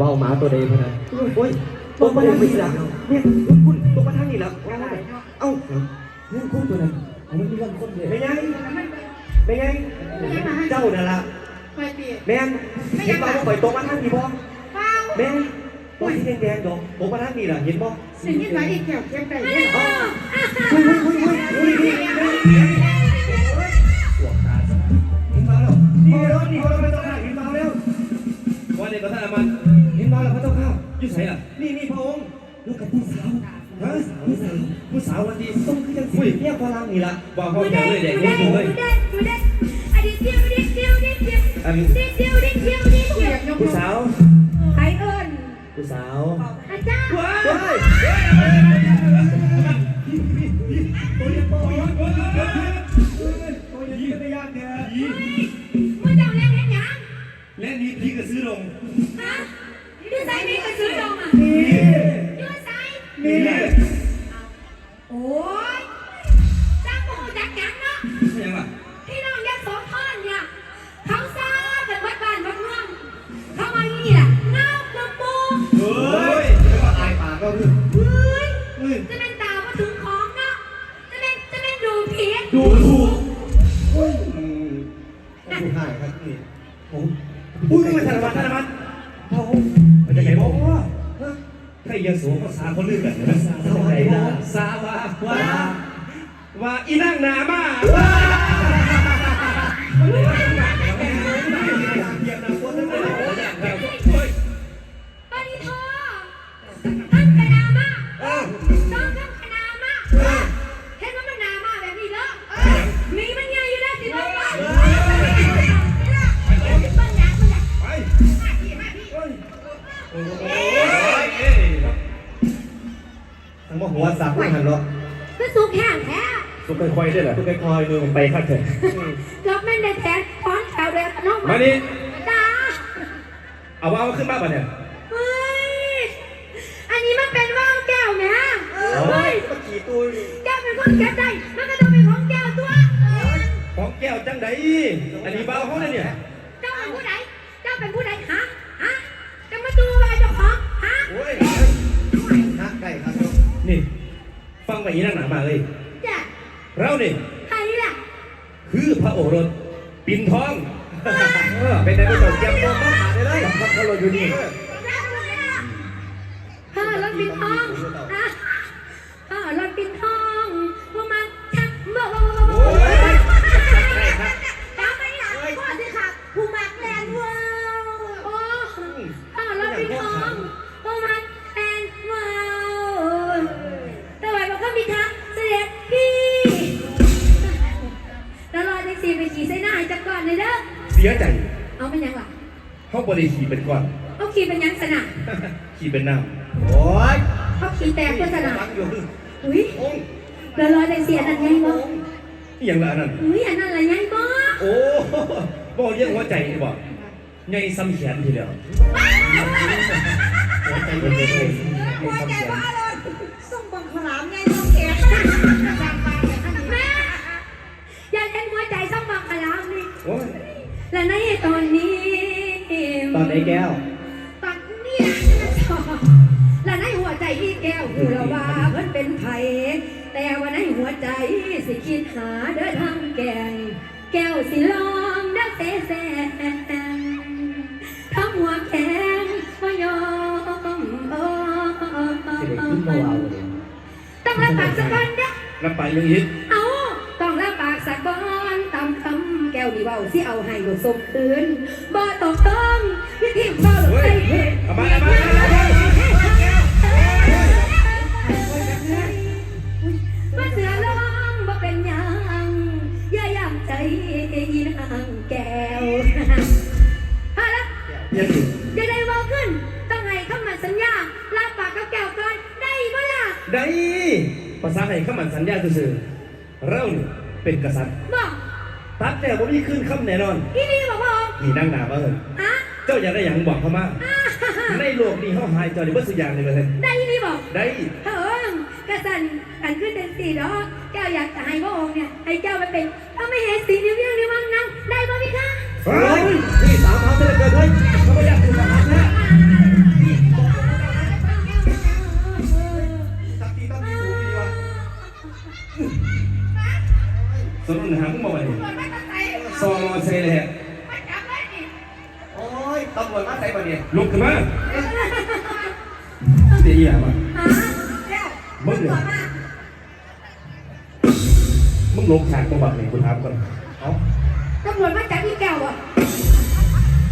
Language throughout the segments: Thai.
ว่าวหมาตัวใดพะนะโอ้ยตกมาทางนี้ละเนี่ยคุณคุณตกมาทางนี้ละเอ้าเรื่องคู่ตัวนั้นเอามันมีเรื่องคนเลยไม่ไงไม่ไงเจ้าน่ะล่ะไปเปียแม่นเห็นบ่ว่าข่อยตกมาทางนี้บ่เป้าแม่นตัวสีแดงๆดอกตกมาทางนี้ล่ะเห็นบ่สิ่งที่ไหนอีกแก้วเก็บได้เนี่ยเอ้ ลูกกับผู้สาวฮะผู้สาวผู้สาววันดีต้องคือจังสิเนี่ยพลังนี่ละบอกเขาแถวเลยเด็กนี่เลยอันผู้สาวใครเอิญผู้สาวอาจารย์ว้าเฮ้ยมึงจะเอาเล่นเล่นยังและนี้พี่ก็ซื้อลงฮะยืดสายนี่ก็ซื้อลงอะนี่ยืด สายนี่โอ้ยจ้างโมจักจังเนาะไม่ยังล่ะพี่น้องยักษ์โสธรเนี่ยเขาซ่ากันวัดบ้านวัดเมืองเขามาอย่างนี่แหละเงาเมืองปูเฮ้ยไม่ว่าอายปากก็คือเฮ้ยเฮ้ยจะเป็นตามาถึงของเนาะ จะเป็นจะเป็นดูผีดูถูกอืมผู้หายครับนี่ผมอุ้ยมาธนบัตรธนบัตรพระ ยโสก็สาษาคนลือกันนะสาวไหนล่ะสาวาว่าว่าอีนั่งนามาว่า ทั้งหมดหัวสับหันเนาะก็สูงแข็งแท้สุกค่อยๆด้วยเหรอทุกคอยมือผมไปข้าเถอะรับแม่นได้แท้ฟ้อนแถวเลยน้องมานี่จ้าเอาว่าเอาขึ้นมาป่ะเนี่ยเฮ้ยอันนี้มันเป็นว่าวแก้วนะเฮ้ยเมื่อกี้ตู้แก้วเป็นคนแก้วใจมันก็ต้องเป็นของแก้วตัวของแก้วจังไดอันนี้เบาเขาเลยเนี่ยเจ้าเป็นผู้ใดเจ้าเป็นผู้ใด ไปอีนั่งหนามาเลย จ้ะเราเนี่ยใครล่ะคือพระโอรสปิ่นทองเออเป็นไงพระเจ้าเตรียมตัวมาได้เลยครับเขาเราอยู่นี่พ่อรถปินทองอะพ่อรถปินทอง สียใจเอาเป็นยังล่ะเขาบริขี่เป็นก่อนเอาขี่เป็นยังสนะขี่เป็นน้โอ้ยเขาขี่แตกก็สนะฟังอยู่อุ้ยองค์แล้วรอแท็กซี่อันนั้นไงบ่ำอหย่างละอันนั้นอุ้ยอันนั้นอะไรไงบ่โอ้บอกเรื่องหัวใจนี่บอกไงซ้ำแขนทีเดียวหัวใจเย็นๆเลยหัวใจว่าเลยส่งบังขลามไงน้องแกแตอนไหนแก้วตอนนี้และในหัวใจอีแก้วหูละว่าเพิ่นเป็นไผแต่ว่าในหัวใจสิคิดหาเด้อทางแกง แก้วสิลองเด้อเสแสงทำหัวแข็งบ่ยอมเอสิได้ขึ้นอมาเอาเลยต้องรับปากสักวันเด้อรับไปยังยิดเอา เบาสิเอาให้บ่สมคืนบ่ต้องต้องพิธีบ่หลบเฮ้ยใส่เอามาเอามาเอามามาเสือลองบ่เป็นหยังอย่าย่ำใจยีนางแก้วฮะละยังอยู่อย่าได้เว้าขึ้น ต้องให้คำมั่นสัญญารับปากกับแก้วก่อนได้บ่ล่ะได้ภาษาไหนข้ามันสัญญาซื่อเราเนี่ยเป็นกษัตริย์ ตั้งแต่วบ่มีขึ้นค่ำแน่นอน พี่ลีบอกพ่อนี่นั่งหนาเบิ้ลฮะเจ้าอยากได้อย่างบอกเขามาอ้าในโลกนี้เฮาหายจอยได้เบิสุยางเลยเลยได้พี่บอกได้เฮ้ยกระสันกันขึ้นเต็นสีดอกเจ้าอยากจะให้พระองค์เนี่ยให้เจ้าไปเป็นเขาไม่เห็นสีนิ้วเยี่ยงนิ้วมังนังได้บ่พี่คะได้ยนี่สามพันเขาจะเกิดเลยเขาไม่อยากถูกสามเขานะสักทีต้งมีถูกวะสนุนหางมาไซองเซเลตไม่จับยตำรวจมาใส่บ่เนี่ยลุกขึ้นมาเสียเหี้ยมาวมึงเนี่ยมึงลงฉากประวัติไหนกูถามก่อนเอ้ตำรวจมาจับพี่แก้วอะ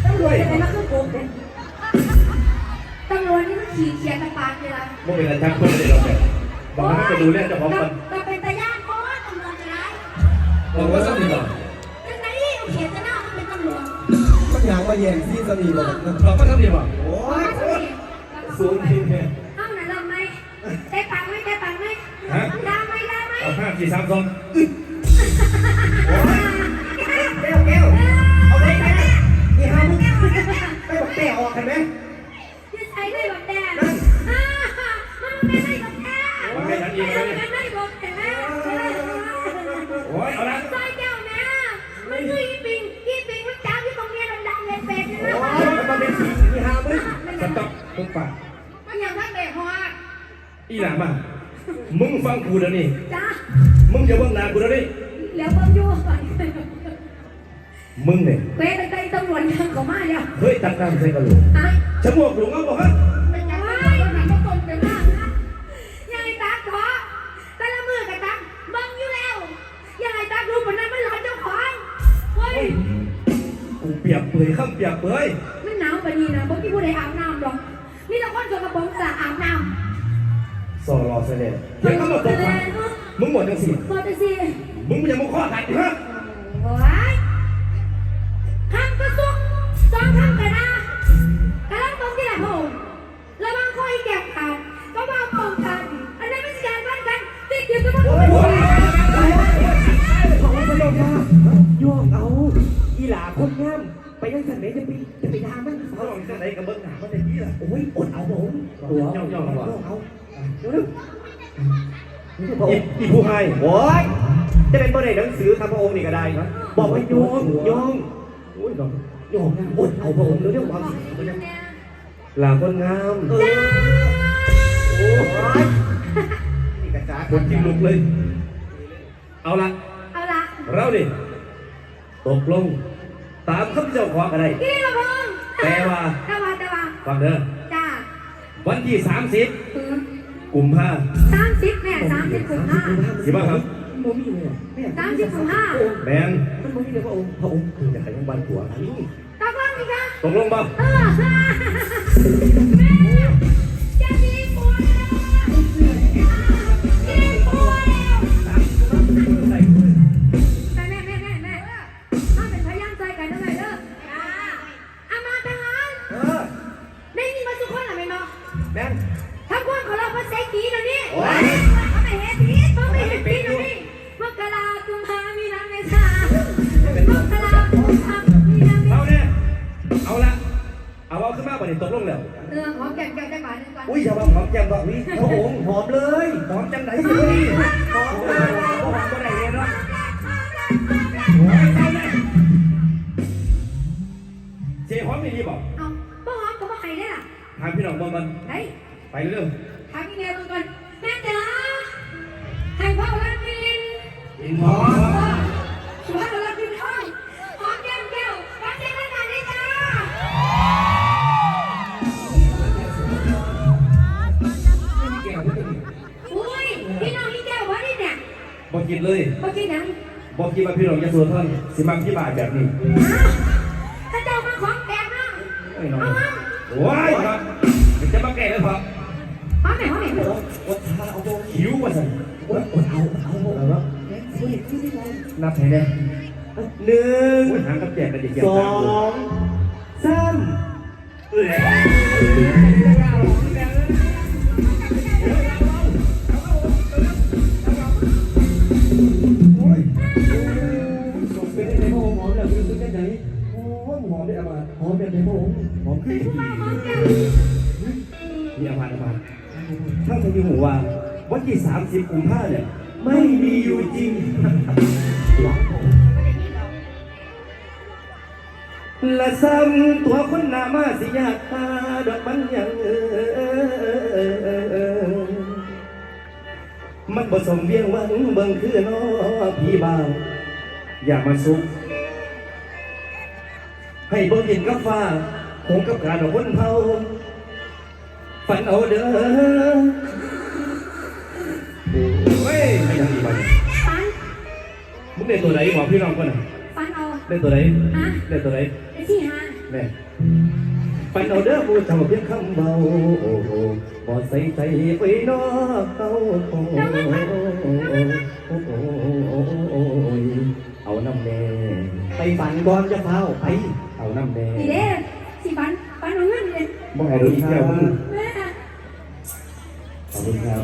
ตำรวจอะไรมาขึ้นโกงเนี่ยตำรวจนี่มันขี่เขียนตะปากเลยล่ะมึงเป็นอะไรจับเพื่อนเลยหรอกเนี่ยบอกให้ไปดูเรื่องเจ้าขอมันแต่เป็นตาย่านเพราะว่าตำรวจจะร้ายบอกว่าสักหนึ่งก่อน มันอยาแย่งที่สนีบอกเราก็ทำดีป่ะโอ้โอ้ยยสูงทีเนี่ยเอาไหนลำไหมได้ตังไหมได้ตังไหมฮะได้ไหมได้ไหมเอาห้าสี่สามสองแก้วแก้วเอาไปไหนนี่ฮะมึงไปบอกแก้วออกกันไหมยืดใช้ได้แบบแดงอ่ามันไม่ได้แบบแดงมันไม่ยันอีกมัเลยนไม่ได้แบบแดงโอ้ยเอาละ ปมึงปากมันยังทักเด็กหัวอีหล่ะมามึงฟังกูเดี๋ยวนี้จ้ามึงอย่าเบิ่งหน้ากูเดี๋ยวนี้แล้วเบิ่งอยู่ก่อนมึงเนี่ยเว้ยตั้งแต่ตำรวจยังเขามาแล้วเฮ้ยตักน้ำใส่กระโหลกฮะชะมวกหลงเอาบอกฮะเป็นยังไงมันหันมาตรงกันมากนะยังไงตาขอแต่ละมือกับตาบังอยู่แล้วยังไงตารู้ผลนั้นไม่หลอนเจ้าของเฮ้ยกูเปียกเปื่อยข้ามเปียกเปื่อยมันหนาวปานนี้นะบ่มีผู้ใดอาบ น้ำหรอกมีแต่คนสกระอาบน้ำสอรอเสด็จเดี๋ยเขามาตกปากมึงหมดจังสิพอจะสิมึงไม่ยังมึงข้อขัดฮะโอ้ยคำกระซุกสองคำกระดากระลังตรงที่ไหนพระองค์ระวังคอยแก็บขาดก็ว่าป้องกัน อันนั้นไม่ใช่การป้องกันติดอยู่กับพระองค์ของพระองค์ค่ะย่องเอาอีหลาคนงามไปยังสันไหนจะไปจะไปทางมันเขาลองจะไหนกับเบิ้งหนามันจะยี่ล่ะโอ้ยอด เอาผมตัวย่องย่องว่ะเอาเดี๋ยวนึงอีอีผู้ให้โอ้ยจะเป็นประเด็นหนังสือครับพระองค์นี่ก็ได้นะบอกว่าโยมโยมโอ้ยดอกโยมอดเอาพระองค์เรื่องความหลาคนงามเออโอ้ยนี่กระจาคนจิ้มลุกเลย เอาละเอาละเราดิตกลง ตามข้าพเจ้าขอกันได้แต่ว่าแต่ว่าแต่ว่าฟังเด้อ วันที่ 30 อืมกุมภาสามสิบแม่สามสิบคุณห้าสิบ้าครับโมมีเลยไม่อยากสามสิบคุณห้าแมนมันโมมีเลยพระองค์พระองค์คือจะไปยังบ้านผัวนี่ตกลงสิคะตกลงป่ะเออ เอาเอาขึ้นมาบ่ได้ตกลงแล้วเออหอมแก้มแก้มได้บาทหนึ่งก่อนอุ้ยอย่ามาหอมแก้มดอกนี้พระองค์หอมเลยหอมจังไหนสิหอมเลยหอมบ่ได้เลยเนาะโอ้ยเอาเลยเจ๊หอมไม่ดีบอกเอาบ่หอมก็บ่ไข่ได้ล่ะถามพี่น้องบอกกันเฮ้ยไปเรื่อง บอกกินมาพี่น้องยะโสธรสิมังที่บาทแบบนี้ถ้าเจ้ามาของแปลกนะไอ้น้องโอ้ยครับมันจะมาแก่แล้วครับหอมไหนหอมไหนอดทาเอาพระองค์หิวว่าสั่นอดอดเอาเอาพระองค์แล้วแม่นช่วยช่วยได้ไหมนับให้แน่หนึ่งโอ้ยหางกับแจกกันอีกอย่างสองสาม พระองค์หอมขึ้นมีอาภาธอาภาท่านเคยมีหูว่าวันที่สามสิบกุมภาเนี่ยไม่มีอยู่จริงและซ้ำตัวคนหน้ามาสิยากตาดอกมันยังเออมันบ่สมเวียงหวังเบิ่งคือน้อพี่บ่าวอย่ามาซุก ให้เบิ่งดินกับฟ้าคคงกับการเอาคนเผาฝันเอาเด้อเฮ้ยไม่ยังอีกบ้างฟันมึงเล่นตัวไหนบอกพี่น้องก่อนนะฟันเอาเล่นตัวไหนฮะเล่นตัวไหนไอ้ที่ฮะแม่ฝันเอาเด้อผู้เจ้าเพียงคำเบาโอ้โหบ่ใส่ใจไว้นอกเต้าโอ้โหโอ้โหเอาน้ำแดงไปฝันก่อนจะเฝ้าไปเอา น้ำแดงนี่เด้สิฟันฟันเอาเงินเลยบ่ให้รู้อีกแล้วมึงแม่ขอบคุณครับ